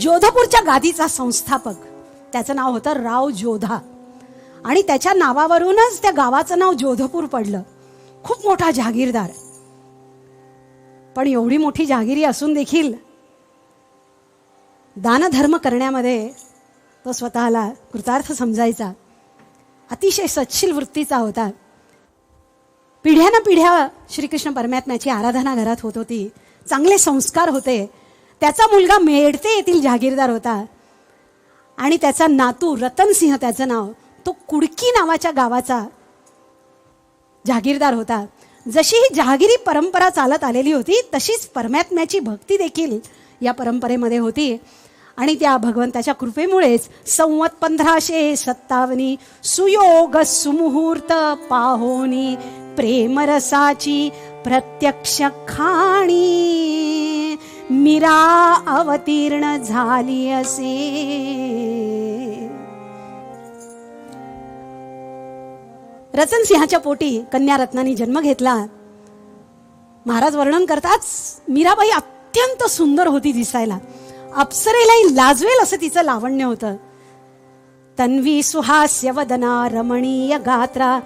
जोधपूरच्या गादीचा संस्थापक. त्याचं नाव होतं राव जोधा. आणि त्याच्या नावावरूनच त्या गावाचं नाव जोधपूर पडलं. खूप मोठा जहागीरदार पण एवढी मोठी जहागिरी असून देखील दानधर्म करण्यामध्ये तो स्वतःला कृतार्थ समजायचा. अतिशय सच्छील वृत्तीचा होता. पिढ्यानं पिढ्या श्रीकृष्ण परमात्म्याची आराधना घरात होत होती. चांगले संस्कार होते. त्याचा मुलगा मेडते येथील जहागीरदार होता. आणि त्याचा नातू रतनसिंह त्याचं नाव तो कुडकी नावाच्या गावाचा जहागीरदार होता. जशी ही जहागिरी परंपरा चालत आलेली होती तशीच परमात्म्याची भक्ती देखील या परंपरेमध्ये होती. आणि त्या भगवंताच्या कृपेमुळेच संवत पंधराशे सत्तावनी सुयोग सुमुहूर्त पाहोनी प्रेमरसाची प्रत्यक्ष खाणी. मीरा अवतीर्ण झाली असे. रतनसिंहाच्या पोटी कन्या रत्नानी जन्म घेतला. महाराज वर्णन करताच मीराबाई अत्यंत सुंदर होती दिसायला. अप्सरेलाही लाजवेल असं तिचं लावण्य होतं. तन्वी सुहास्य वदना रमणीय गात्रा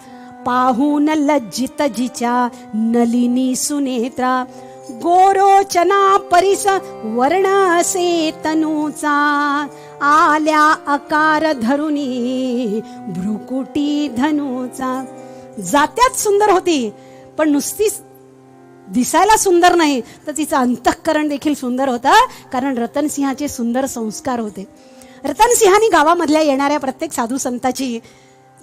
पाहून लज्जित जिच्या नलिनी सुनेत्रा गोरोचना परिस वर्ण असे तनूचा आल्या आकार धरुनी भ्रुकुटी धनुचा. जात्यात सुंदर होती पण नुसतीच दिसायला सुंदर नाही तर तिचं अंतःकरण देखील सुंदर होतं कारण रतनसिंहाचे सुंदर संस्कार होते. रतनसिंहानी गावामधल्या येणाऱ्या प्रत्येक साधू संताची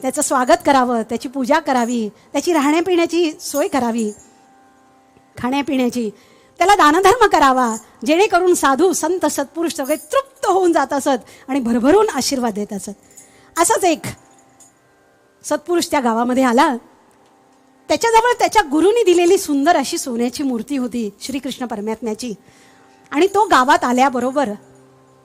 त्याचं स्वागत करावं त्याची पूजा करावी त्याची राहण्यापिण्याची सोय करावी. खाण्यापिण्याची. त्याला दानधर्म करावा जेणेकरून साधू संत सत्पुरुष सगळे तृप्त होऊन जात असत आणि भरभरून आशीर्वाद देत असत. असंच एक सत्पुरुष त्या गावामध्ये आला. त्याच्याजवळ त्याच्या गुरुनी दिलेली सुंदर अशी सोन्याची मूर्ती होती श्रीकृष्ण परमात्म्याची. आणि तो गावात आल्याबरोबर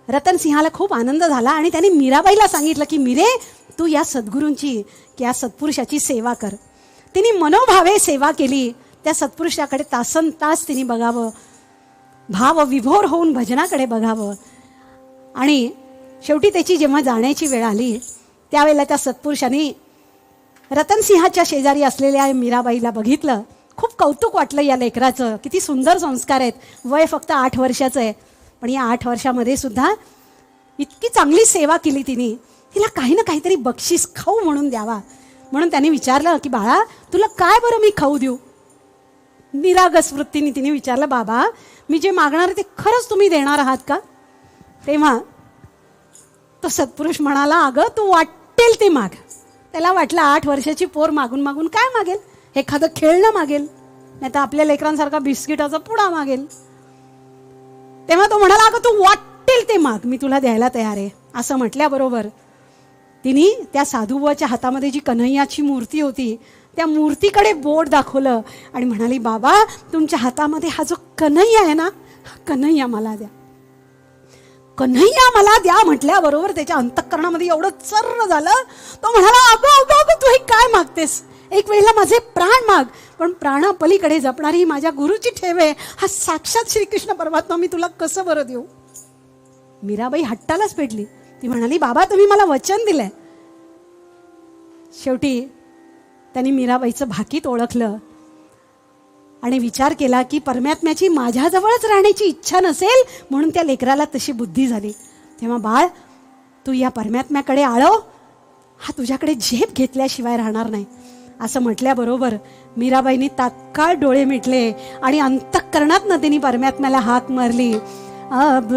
रतन सिंहाला खूप आनंद झाला आणि त्याने मीराबाईला सांगितलं की मीरे तू या सद्गुरूंची या सत्पुरुषाची सेवा कर. तिने मनोभावे सेवा केली. त्या सत्पुरुषाकडे तासन तास तिने बघावं. भाव विभोर होऊन भजनाकडे बघावं. आणि शेवटी त्याची जेव्हा जाण्याची वेळ आली त्यावेळेला त्या सत्पुरुषाने रतनसिंहाच्या शेजारी असलेल्या मीराबाईला बघितलं. खूप कौतुक वाटलं या लेकराचं. किती सुंदर संस्कार आहेत. वय फक्त आठ वर्षाचं आहे. पण या आठ वर्षामध्ये सुद्धा इतकी चांगली सेवा केली तिने. तिला काही ना काहीतरी बक्षीस खाऊ म्हणून द्यावा. म्हणून त्याने विचारलं की बाळा तुला काय बरं मी खाऊ देऊ? निरागस वृत्तीने तिने विचारलं बाबा मी जे मागणार आहे ते खरंच तुम्ही देणार आहात का? तेव्हा तो सत्पुरुष म्हणाला अगं तू वाटेल ते माग. त्याला वाटलं आठ वर्षाची पोर मागून मागून काय मागेल? एखादं खेळणं मागेल. नाही तर आपल्या लेकरांसारखा बिस्किटाचा पुडा मागेल. तेव्हा तो म्हणाला अगं तू वाटेल ते माग. मी तुला द्यायला तयार आहे. असं म्हटल्याबरोबर तिने त्या साधुबाच्या हातामध्ये जी कन्हैयाची मूर्ती होती त्या मूर्तीकडे बोट दाखवलं आणि म्हणाली बाबा तुमच्या हातामध्ये हा जो कन्हैया आहे ना हा कन्हैया मला द्या. कन्हैया मला द्या म्हटल्याबरोबर त्याच्या अंतःकरणामध्ये एवढं चर्र झालं. तो म्हणाला अगं अगं अगं तू हे काय मागतेस? एक वेळेला माझे प्राण माग. पण प्राणापलीकडे जपणारी माझ्या गुरुची ठेव आहे. हा साक्षात श्रीकृष्ण परमात्मा मी तुला कसं बरं देऊ? मीराबाई हट्टालाच पेटली. ती म्हणाली बाबा तुम्ही मला वचन दिलंय. शेवटी त्यांनी मीराबाईचं भाकीत ओळखलं आणि विचार केला की परमात्म्याची माझ्याजवळच राहण्याची इच्छा नसेल म्हणून त्या लेकराला तशी बुद्धी झाली. तेव्हा बाळ तू या परमात्म्याकडे आळव हा तुझ्याकडे झेप घेतल्याशिवाय राहणार नाही. असं म्हटल्याबरोबर मीराबाईंनी तात्काळ डोळे मिटले आणि अंतःकरणात तिने परमात्म्याला हाक मारली. अब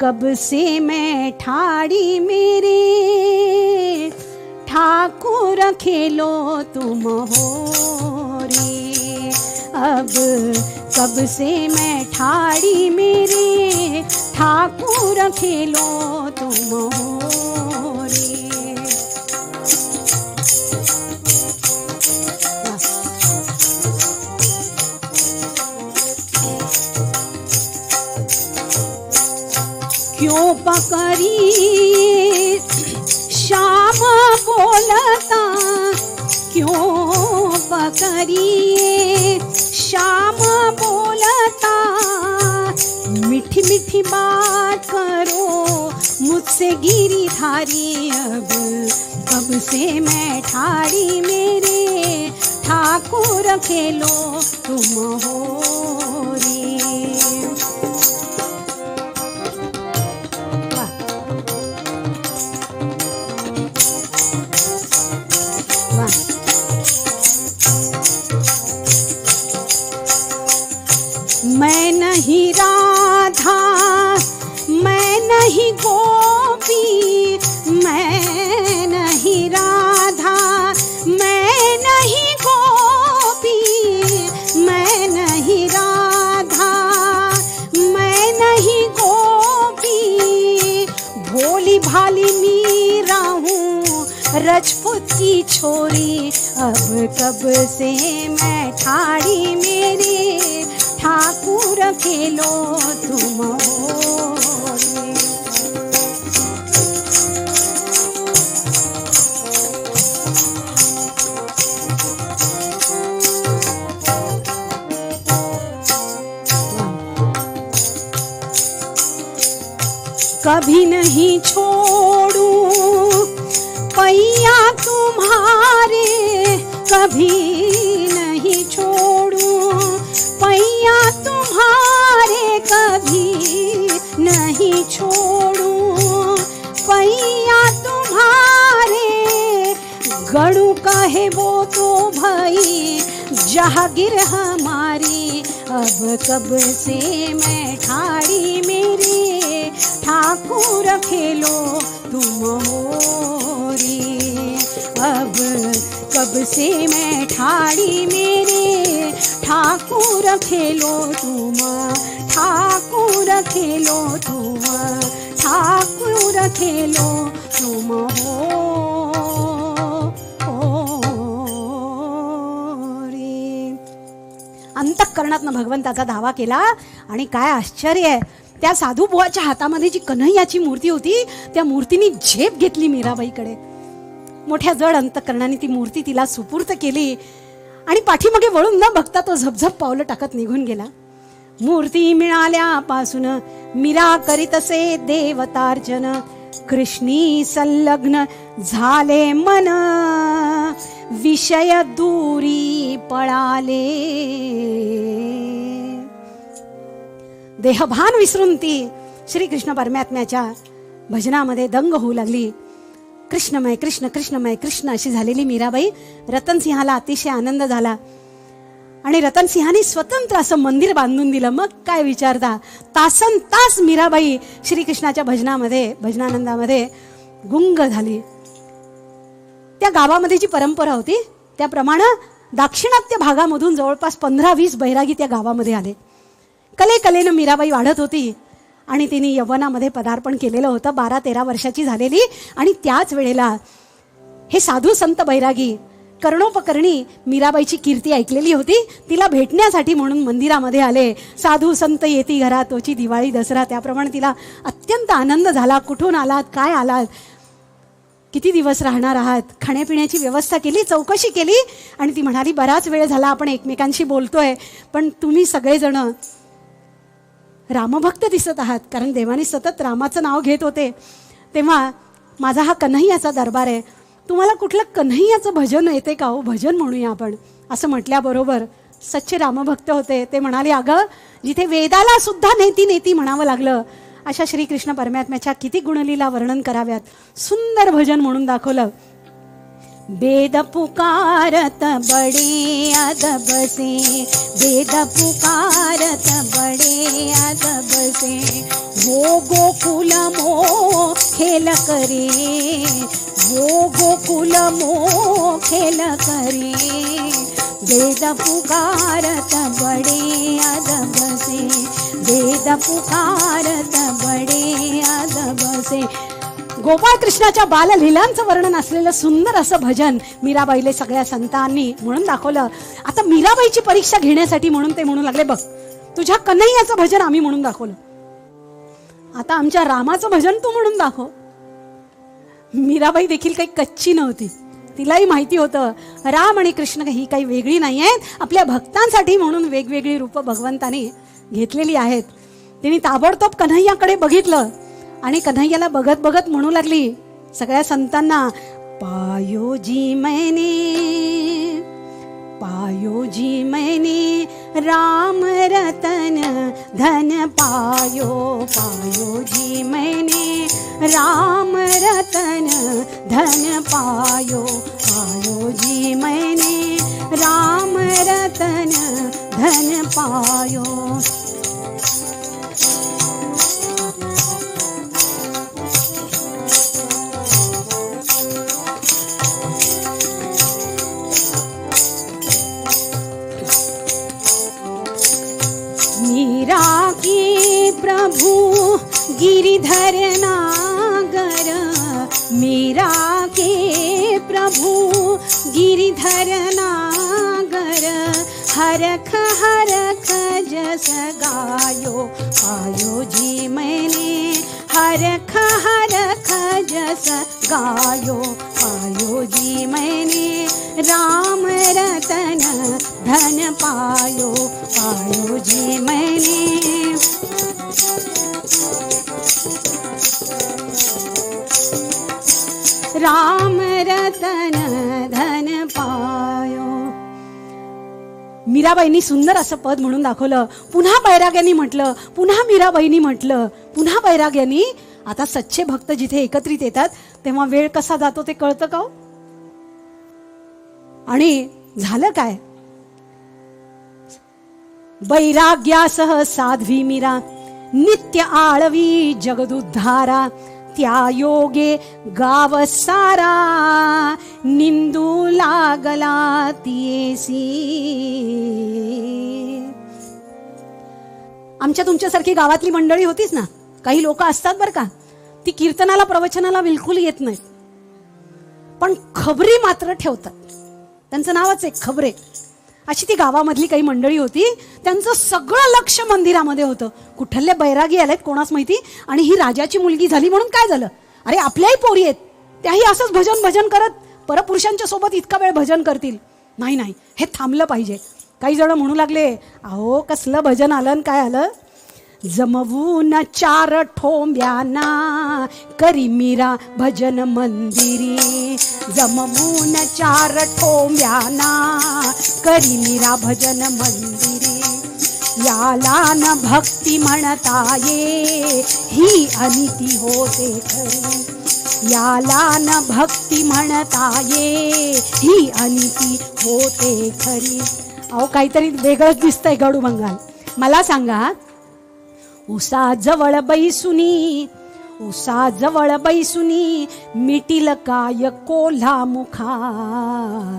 कब से मैं ठाड़ी मेरे? ठाकुर खेलो तुम होरी अब कब से मैं ठाड़ी मेरे? ठाकुर खेलो तुम हो क्यों पकड़ी श्याम बोलता, क्यों पकड़ी श्याम बोलता, मीठी मीठी बात करो, मुझसे गिरी धारी अब, कब से मैं ठाड़ी मेरे? ठाकुर खेलो, तुम हो रे। रजपूती छोरी अब कब से मैं ठाड़ी मेरी? ठाकुर खेलो तुम कभी नहीं छोड़ तुम्हारे कभी नहीं छोड़ू। पैया तुम्हारे कभी नहीं छोड़ू। पैया तुम्हारे गणु कहे वो तो भाई जहागिर हमारी। अब कब से मैं ठाड़ी मेरे, ठाकुर खेलो तुम अब कब से मैं ठाड़ी मेरे। ठाकुर खेलो तुम ठाकुर खेलो तुम ठाकुर खेलो तुम हो रे। अंतःकरणातनं भगवंताचा धावा केला आणि काय आश्चर्य आहे. त्या साधू बुवाच्या हातामध्ये जी कन्हैयाची मूर्ती होती त्या मूर्तीने झेप घेतली मीराबाईकडे. मोठ्या जड अंतकरणाने ती मूर्ती तिला सुपूर्त केली. आणि पाठीमागे वळून न बघता तो झपझप पावलं टाकत निघून गेला. मूर्ती मिळाल्यापासून मीरा करीत असे देवतार्चन कृष्णी संलग्न झाले मन. विषय दूरी पळाले. देहभान विसरून ती श्रीकृष्ण परमात्म्याच्या भजनामध्ये दंग होऊ लागली. कृष्णमय कृष्ण कृष्णमय कृष्ण अशी झालेली मीराबाई. रतनसिंहाला अतिशय आनंद झाला. आणि रतनसिंहाने स्वतंत्र असं मंदिर बांधून दिलं. मग काय विचारता? तासन तास मीराबाई श्रीकृष्णाच्या भजनामध्ये भजनानंदामध्ये गुंग झाली. त्या गावामध्ये जी परंपरा होती त्याप्रमाणे दाक्षिणात्य भागामधून जवळपास पंधरा वीस बैरागी त्या गावामध्ये आले. कले कलेनं मीराबाई वाढत होती. आणि तिने यवनामध्ये पदार्पण केलेलं होतं. बारा तेरा वर्षाची झालेली. आणि त्याच वेळेला हे साधू संत बैरागी कर्णोपकर्णी मीराबाईची कीर्ती ऐकलेली होती. तिला भेटण्यासाठी म्हणून मंदिरामध्ये आले. साधू संत येती घरा तोची दिवाळी दसरा त्याप्रमाणे तिला अत्यंत आनंद झाला. कुठून आलात? काय आलात? किती दिवस राहणार आहात? खाण्यापिण्याची व्यवस्था केली? चौकशी केली? आणि ती म्हणाली बराच वेळ झाला आपण एकमेकांशी बोलतोय पण तुम्ही सगळेजण रामभक्त दिसत आहात. कारण देवाने सतत रामाचं नाव घेत होते. तेव्हा माझा हा कन्हैयाचा दरबार आहे. तुम्हाला कुठलं कन्हैयाचं भजन येते का हो? भजन म्हणूया आपण. असं म्हटल्याबरोबर सच्चे रामभक्त होते. ते म्हणाले अगं जिथे वेदाला सुद्धा नेती नेती म्हणावं लागलं अशा श्रीकृष्ण परमात्म्याच्या किती गुणलीला वर्णन कराव्यात. सुंदर भजन म्हणून दाखवलं. वेद पुकारत बडे अदब से वेद पुकारत बडे अदब से वो गोकुल मो खेल करे वो गोकुल मो खेल करे वेद पुकारत बडे अदब से वेद पुकारत बडे अदब से गोपाळ कृष्णाच्या बाललीलांचं वर्णन असलेलं सुंदर असं भजन मीराबाईले सगळ्या संतांनी म्हणून दाखवलं. आता मीराबाईची परीक्षा घेण्यासाठी म्हणून ते म्हणू लागले बघ तुझ्या कन्हैयाचं भजन आम्ही म्हणून दाखवलं. आता आमच्या रामाचं भजन तू म्हणून दाखव. मीराबाई देखील काही कच्ची नव्हती. तिलाही माहिती होतं राम आणि कृष्ण ही काही वेगळी नाही आहेत. आपल्या भक्तांसाठी म्हणून वेगवेगळी रूपं भगवंतानी घेतलेली आहेत. तिने ताबडतोब कन्हैयाकडे बघितलं. आणि कन्हैयाला बघत बघत म्हणू लागली सगळ्या संतांना पायोजी मैने पायोजी मैने राम रतन धन पायो पायोजी मैने राम रतन धन पायो पायोजी मैने राम रतन धन पायो। गिरिधर नागर मीरा के प्रभु। गिरिधर नागर हरख हरख जस गायो पायो जी मैंने। हरख हरख जस गायो पायो जी मैंने। राम रतन धन पायो पायो जी मैंने। राम रतन धन पायो. मीराबाईंनी सुंदर असं पद म्हणून दाखवलं. पुन्हा बैराग्यांनी म्हटलं पुन्हा मीराबाईंनी म्हटलं पुन्हा बैराग्यांनी. आता सच्चे भक्त जिथे एकत्रित येतात तेव्हा वेळ कसा जातो ते कळतं का हो? आणि झालं काय? बैराग्यासह साध्वी मीरा. नित्य आळवी जगदुद्धारा त्या योगे गाव सारा निंदू लागला तियेसी. आमच्या तुमच्यासारखी गावातली मंडळी होतीच ना? काही लोक असतात बरं का? ती कीर्तनाला प्रवचनाला बिलकुल येत नाहीत. पण खबरी मात्र ठेवतात. त्यांचं नावच आहे खबरे. अशी ती गावामधली काही मंडळी होती. त्यांचं सगळं लक्ष मंदिरामध्ये होतं. कुठले बैरागी आलेत कोणास माहिती? आणि ही राजाची मुलगी झाली म्हणून काय झालं? अरे आपल्याही पोरी आहेत. त्याही असंच भजन भजन करत परपुरुषांच्या सोबत इतका वेळ भजन करतील. नाही नाही. हे थांबलं पाहिजे. काही जण म्हणू लागले अहो कसलं भजन आलं आणि काय आलं? जमवून चार ठोंब्याना करी मीरा भजन मंदिरी. जमवून चार ठोंब्याना करी मीरा भजन मंदिरे. याला न भक्ती म्हणता ये. ही अनिती होते खरी. याला न भक्ती म्हणता ये. ही अनिती होते खरी. अहो काहीतरी वेगळंच दिसतंय गडू बंगाल मला सांगा उसाजवळ बैसुनी उसाजवळ बैसुनी मिटील काय कोल्हा मुखा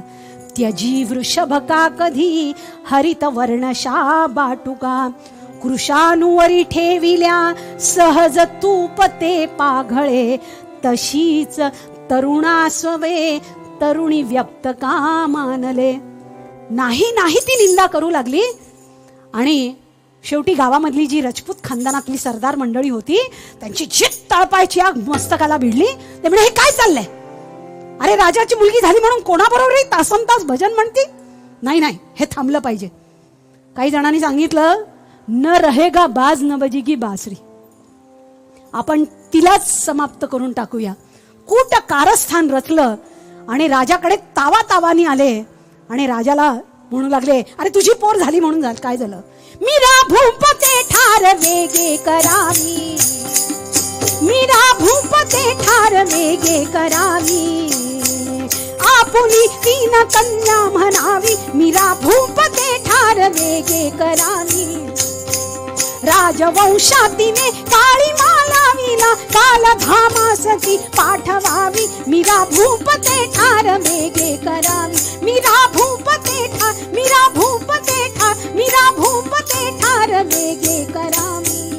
त्यजी वृषभ का कधी? हरित वर्णशा बाटुका. कृषानुवरी ठेविल्या सहज तूप ते पाघळे. तशीच तरुणास्वे तरुणी व्यक्त का मानले? नाही नाही ती निंदा करू लागली. आणि शेवटी गावामधली जी रजपूत खानदानातली सरदार मंडळी होती त्यांची जित तळपायची आग मस्तकाला भिडली. ते म्हणजे हे काय चाललंय? अरे राजाची मुलगी झाली म्हणून कोणाबरोबर तासन तास भजन म्हणते? नाही नाही हे थांबलं पाहिजे. काही जणांनी सांगितलं न रहेगा बाज न बजीगी बासरी. आपण तिलाच समाप्त करून टाकूया. कुट कारस्थान रचलं आणि राजाकडे तावा तावानी आले आणि राजाला म्हणू लागले अरे तुझी पोर झाली म्हणून झालं काय झालं? मीरा भूपते ठार वेगे करावी. मीरा भूपते ठार वेगे करावी. आपुनी तीन कन्या म्हणावी मीरा भूपते ठार वेगे करावी. राजवंशातीने काळी मालावीला काल धामासती पाठवावी. मीरा भूपते ठार वेगे करावी. मीरा भूपते ठार मीरा भूपते ठार मीरा भूपते ठार वेगे करावी.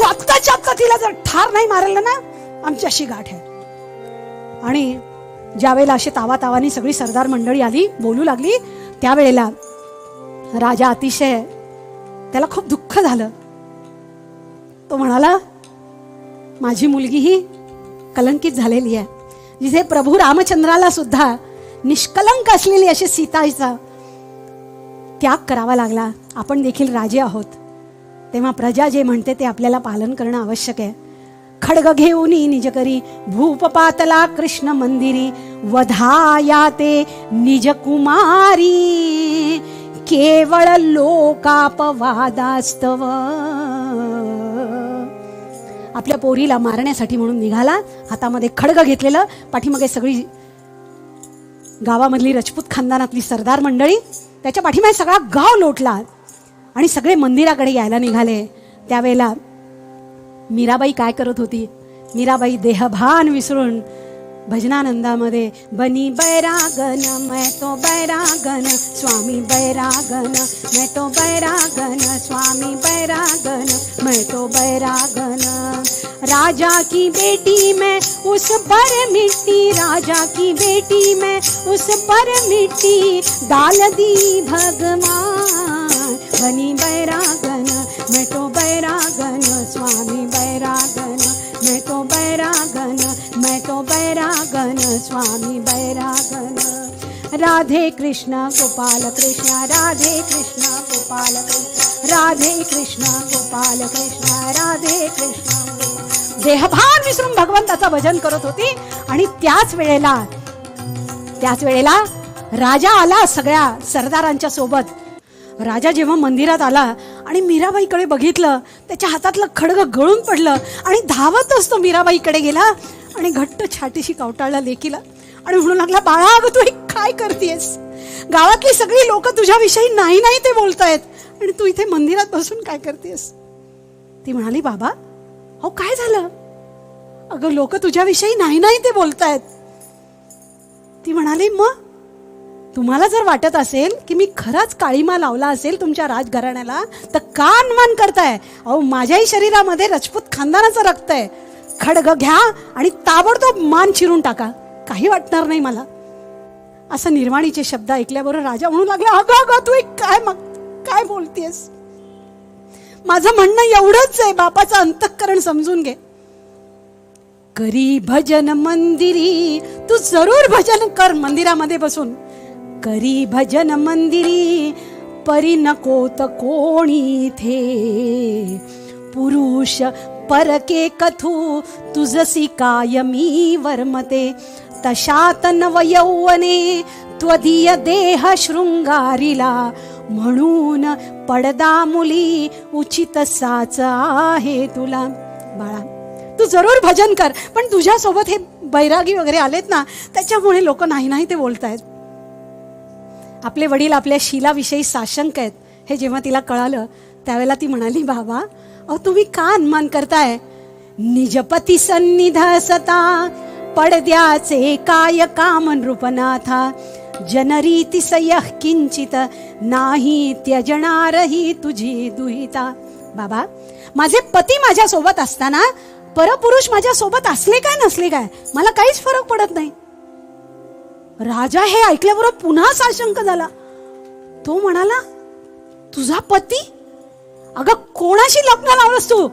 तू आत्ताच्या आत्ता तिला जर ठार नाही मारलं ना आमच्याशी गाठ आहे. आणि ज्यावेळेला अशी तावा तावाने सगळी सरदार मंडळी आली बोलू लागली त्यावेळेला राजा अतिशय त्याला खूप दुःख झालं. तो म्हणाला माझी मुलगी ही कलंकित झालेली आहे. जिथे प्रभू रामचंद्राला सुद्धा निष्कलंक असलेली अशी सीताचा त्याग करावा लागला. आपण देखील राजे आहोत. तेव्हा प्रजा जे म्हणते ते आपल्याला पालन करणं आवश्यक आहे. खडग घेऊन निज करी कृष्ण मंदिरी वधाया ते निज कुमारी केवळ लोकापवादास्तव. आपल्या पोरीला मारण्यासाठी म्हणून निघाला हातामध्ये खडग घेतलेलं पाठीमागे सगळी गावामधली रजपूत खानदानातली सरदार मंडळी त्याच्या पाठीमागे सगळा गाव लोटला. आणि सगळे मंदिराकडे यायला निघाले. त्यावेळेला मीराबाई काय करत होती? मीराबाई देहभान विसरून भजनानंदामध्ये बनी बैरागन मैं तो बैरागन स्वामी बैरागन मैं तो बैरागन स्वामी बैरागन मैं तो बैरागन। राजा की बेटी मैं उस पर मिट्टी राजा की बेटी मैं उस पर मिट्टी डाल दी भगवान। बनी बैरागन मैं तो बैरागन स्वामी बैरागन मैं तो बैरागन मैं तो बैरागन स्वामी बैरागन। राधे कृष्ण गोपाल कृष्ण राधे कृष्ण गोपाल कृष्ण राधे कृष्ण गोपाल कृष्ण राधे कृष्ण। देहभान विसरून भगवंताचं भजन करत होती आणि त्याच वेळेला त्याच वेळेला राजा आला सगळ्या सरदारांच्या सोबत. राजा जेव्हा मंदिरात आला आणि मीराबाईकडे बघितलं त्याच्या हातातलं खडगं गळून पडलं आणि धावतच तो मीराबाईकडे गेला आणि घट्ट छाटीशी कावटाळला लेकीला आणि म्हणू लागला बाळा अगं तू काय करतेस गावातली सगळी लोक तुझ्याविषयी नाही नाही ते बोलतायत आणि तू इथे मंदिरात बसून काय करतेस ती म्हणाली बाबा अहो काय झालं? अगं लोक तुझ्याविषयी नाही नाही ते बोलतायत. ती म्हणाली मग तुम्हाला जर वाटत असेल की मी खराच काळीमा लावला असेल तुमच्या राजघराण्याला तर का अनुमान करताय. अहो माझ्याही शरीरामध्ये रजपूत खानदानाचं रक्त आहे. खडग घ्या आणि ताबडतोब मान चिरून टाका. काही वाटणार नाही मला. असं निर्वाणीचे शब्द ऐकल्याबरोबर राजा म्हणू लागला अगं अगं तू एक काय मग काय बोलतेस? माझं म्हणणं एवढंच आहे बापाचं अंतःकरण समजून घे. करी भजन मंदिरी तू जरूर भजन कर मंदिरामध्ये बसून. करी भजन मंदिरी परी नकोत कोणी थे पुरुष परके कथू तुझसी काय मी वर्मते. तशात नवयौवने त्वदीय देह शृंगारीला. म्हणून पडदा मुली उचित साच आहे तुला. बाळा तू जरूर भजन कर पण तुझ्यासोबत हे बैरागी वगैरे आलेत ना त्याच्यामुळे लोक नाही नाही ते बोलतायत. आपले वडील आपल्या शिलाविषयी साशंक आहेत. हे जेव्हा तिला कळालं त्यावेळेला ती म्हणाली बाबा अहो तुम्ही का अनुमान करताय? निजपती सन्निधसता पडद्याचे काय काम नृपनाथा जनरीती सयः किंचित नाही त्यजणारही तुझी दुहिता. बाबा माझे पती माझ्या सोबत असताना परपुरुष माझ्या सोबत असले काय नसले काय? मला काहीच फरक पडत नाही. राजा हे ऐकल्याबरोबर पुन्हा साशंक झाला. तो म्हणाला तुझा पती? अगं कोणाशी लग्न लावलंस तू?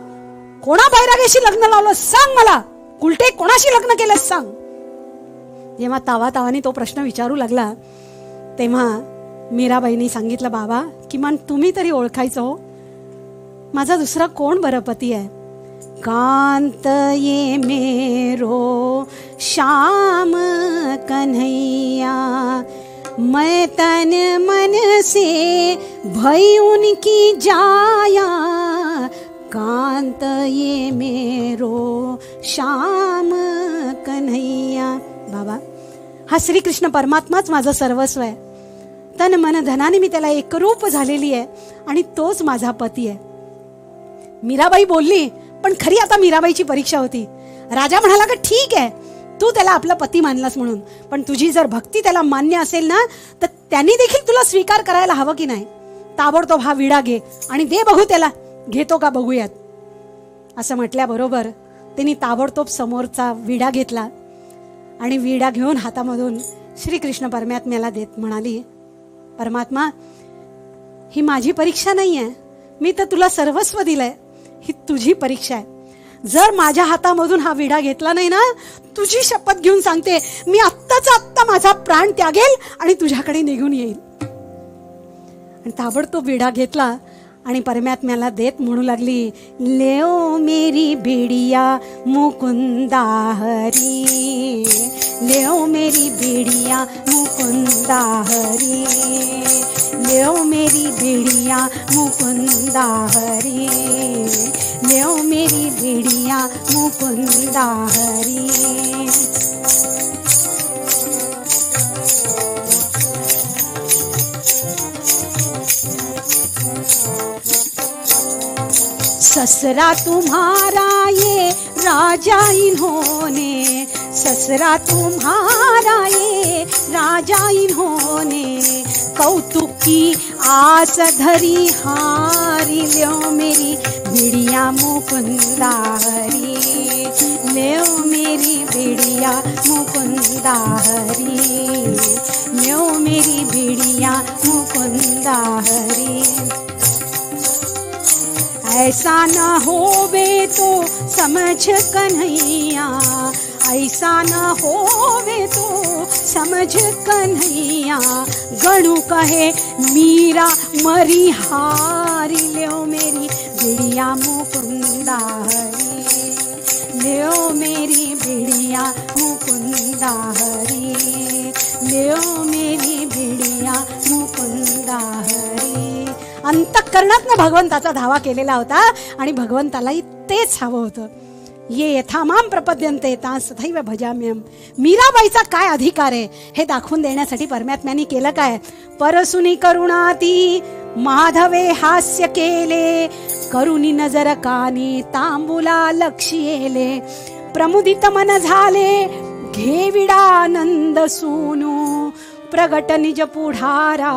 कोणा बैरागेशी लग्न लावलं सांग मला. उलटे कोणाशी लग्न केलंस सांग. जेव्हा तावा तावाने तो प्रश्न विचारू लागला तेव्हा मीराबाईंनी सांगितलं बाबा किमान तुम्ही तरी ओळखायचं हो. माझा दुसरा कोण बरं पती आहे? कांत ये मेरो श्याम कन्हैया। मैं तन मन से भई उनकी जाया। कांत ये मेरो श्याम कन्हैया। बाबा हा श्रीकृष्ण परमात्माच माझं सर्वस्व आहे. तन मन धनाने मी त्याला एकरूप झालेली आहे आणि तोच माझा पती आहे. मीराबाई बोलली पण खरी आता मीराबाईची परीक्षा होती. राजा म्हणाला का ठीक आहे तू त्याला आपला पती मानलास म्हणून. पण तुझी जर भक्ती त्याला मान्य असेल ना तर त्यांनी देखील तुला स्वीकार करायला हवं की नाही? ताबडतोब हा विडा घे आणि दे बघू त्याला. घेतो का बघूयात. असं म्हटल्याबरोबर त्यांनी ताबडतोब समोरचा विडा घेतला आणि विडा घेऊन हातामधून श्रीकृष्ण परमात्म्याला देत म्हणाली परमात्मा ही माझी परीक्षा नाही आहे मी तर तुला सर्वस्व दिलंय. ही तुझी परीक्षा आहे. जर माझ्या हातामधून हा विडा घेतला नाही ना तुझी शपथ घेऊन सांगते मी आत्ताच आत्ता माझा प्राण त्यागेल आणि तुझ्याकडे निघून येईल. आणि ताबडतोब विडा घेतला आणि परमात्म्याला देत म्हणू लागली लेओ मेरी बेडिया मुकुंदा हरी लेओ मेरी बेडिया मुकुंदा हरी ल्यो मेरी बिड़िया मुकुंदा हरी ल्यो मेरी बिड़िया मुकुंदा हरी। ससरा तुम्हारा ये राजा इन्होंने ससरा तुम्हारा ये राजा इन्होंने कौतुक की आस धरी हारी ल्यो मेरी बिड़िया मुकुंदारी हरी ल्यो मेरी बिड़िया मुकुंदारी हरी ल्यो मेरी बिड़िया मुकुंदारी। ऐसा न होवे तो समझ कन्हैया। ऐसा न होवे तो समझ कन्हैया। गणु कहे मीरा मरी हारी ल्यो मेरी बिड़िया मुकुंदा हरी। ल्यो मेरी बिड़िया मुकुंदा हरी। ल्यो मेरी बिड़िया मुकुंदा हरी। अंतःकरणातनं भगवंताचा धावा केलेला होता आणि भगवंतालाही तेच हवं होतं. ये यथामाम प्रपद्यंते ता सदैव भजाम्यम. मीराबाईचा काय अधिकार आहे? हे दाखवून देण्यासाठी परमात्म्याने केलं काय? परसुनी करुणाती माधवे हास्य केले करुणी नजर कानी तांबुला लक्षियेले प्रमुदित मन झाले घेविडानंद सूनू प्रगट निज पुढारा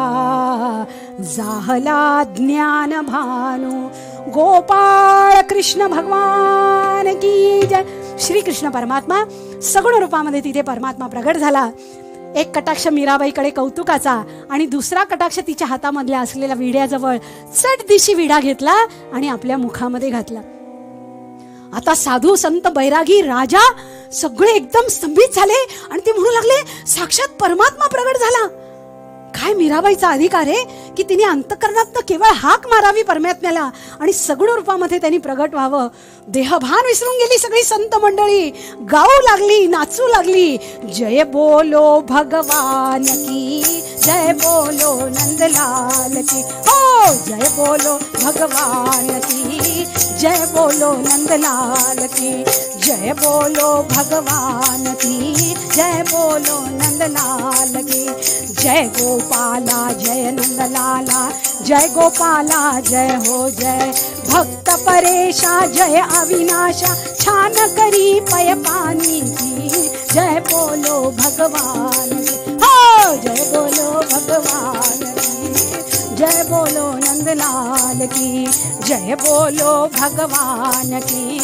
जाहला ज्ञान भानू गोपाळ कृष्ण भगवान की जय. श्री कृष्ण परमात्मा सगुण रूपामध्ये तिथे परमात्मा प्रगट झाला. एक कटाक्ष मीराबाईकडे कौतुकाचा आणि दुसरा कटाक्ष तिच्या हातामधल्या असलेल्या विड्याजवळ चट दिशी विडा घेतला आणि आपल्या मुखामध्ये घातला. आता साधू संत बैरागी राजा सगळे एकदम स्तंभित झाले आणि ते म्हणू लागले साक्षात परमात्मा प्रगट झाला. काय मीराबाईचा अधिकार आहे? की तिने अंतकरणात केवळ हाक मारावी परमात्म्याला आणि सगुण रूपामध्ये त्यांनी प्रगट व्हावं? देहभान विसरून गेली सगळी संत मंडळी. गाऊ लागली नाचू लागली. जय बोलो भगवान की जय बोलो नंदलाल की. हो जय बोलो भगवान की जय बोलो नंदलाल की. जय बोलो भगवान की जय बोलो नंदलाल की. जय गोपाला जय नंदलाला जय गोपाला जय हो जय. भक्त परेशा जय अविनाशा छान करी पय पानी की. जय बोलो भगवान हो जय बोलो भगवान. की जय बोलो नंदलाल की जय बोलो भगवान की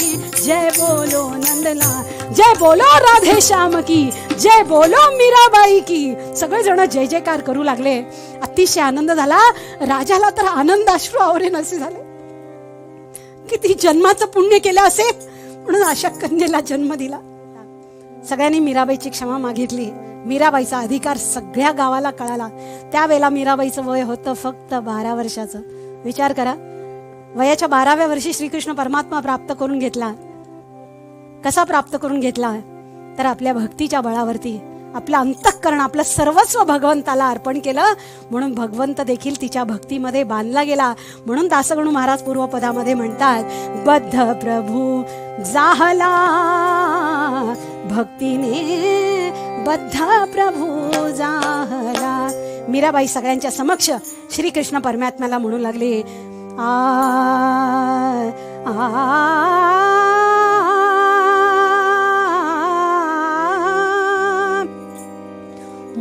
जय बोलो नंदलाल जय बोलो राधे श्याम की जय बोलो मीराबाई की. सगळेजण जय जयकार करू लागले. अतिशय आनंद झाला. राजाला तर आनंद अश्रू आवरेन असे झाले. किती जन्माचं पुण्य केलं असेल. म्हणून अशा कन्येला जन्म दिला. सगळ्यांनी मीराबाईची क्षमा मागितली. मीराबाईचा अधिकार सगळ्या गावाला कळाला. त्यावेळेला मीराबाईचं वय होतं फक्त बारा वर्षाचं. विचार करा. वयाच्या बाराव्या वर्षी श्रीकृष्ण परमात्मा प्राप्त करून घेतला. कसा प्राप्त करून घेतला? तर आपल्या भक्तीच्या बळावरती. आपलं अंतःकरण आपलं सर्वस्व भगवंताला अर्पण केलं. म्हणून भगवंत देखील तिच्या भक्तीमध्ये बांधला गेला. म्हणून दासगणू महाराज पूर्वपदामध्ये म्हणतात बद्ध प्रभू जाहला भक्तीने बद्ध प्रभू झाला मीराबाई सगळ्यांच्या समक्ष श्रीकृष्ण परमात्म्याला म्हणू लागले आ आ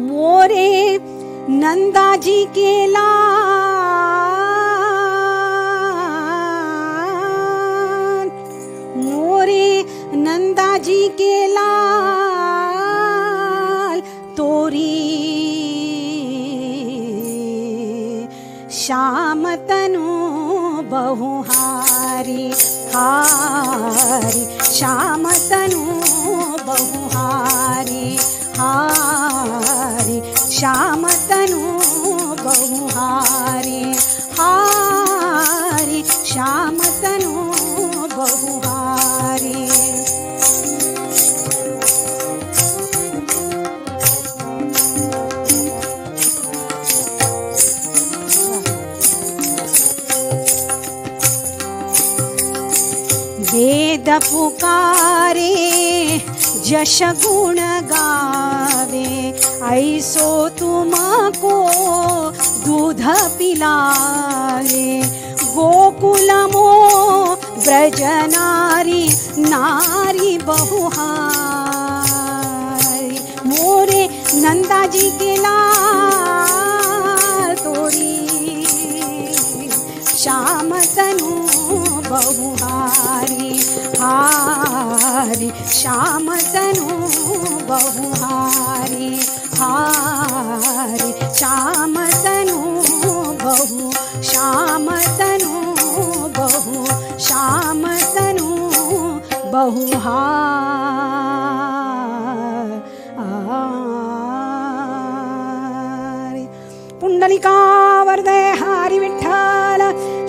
मोरे नंदाजी केला मोरे नंदाजी केला बहुहारी हारी श्याम तनु बहुहारी हारी श्याम तनु बहुहारी हारी वेद यश गुण गावे. ऐसो तुमको दूध पिलावे. गोकुलमो ब्रजनारी नारी बहुहारी मोरे नंदाजी केला बहुहारी हारी श्याम तनु बहु श्याम तनु बहु श्याम तनु बहुहारी। पुंडलिका वरदे हरी विठ्ठल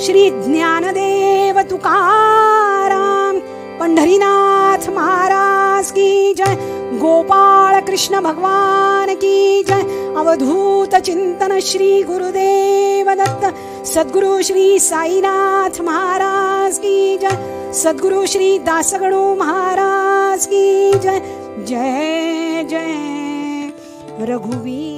श्री ज्ञानदेव तुकाराम पंढरीनाथ महाराज की जय। गोपाळ कृष्ण भगवान की जय। अवधूत चिंतन श्री गुरुदेव दत्त सद्गुरु श्री साईनाथ महाराज की जय। सद्गुरु श्री दासगणू महाराज की जय। जय जय। रघुवीर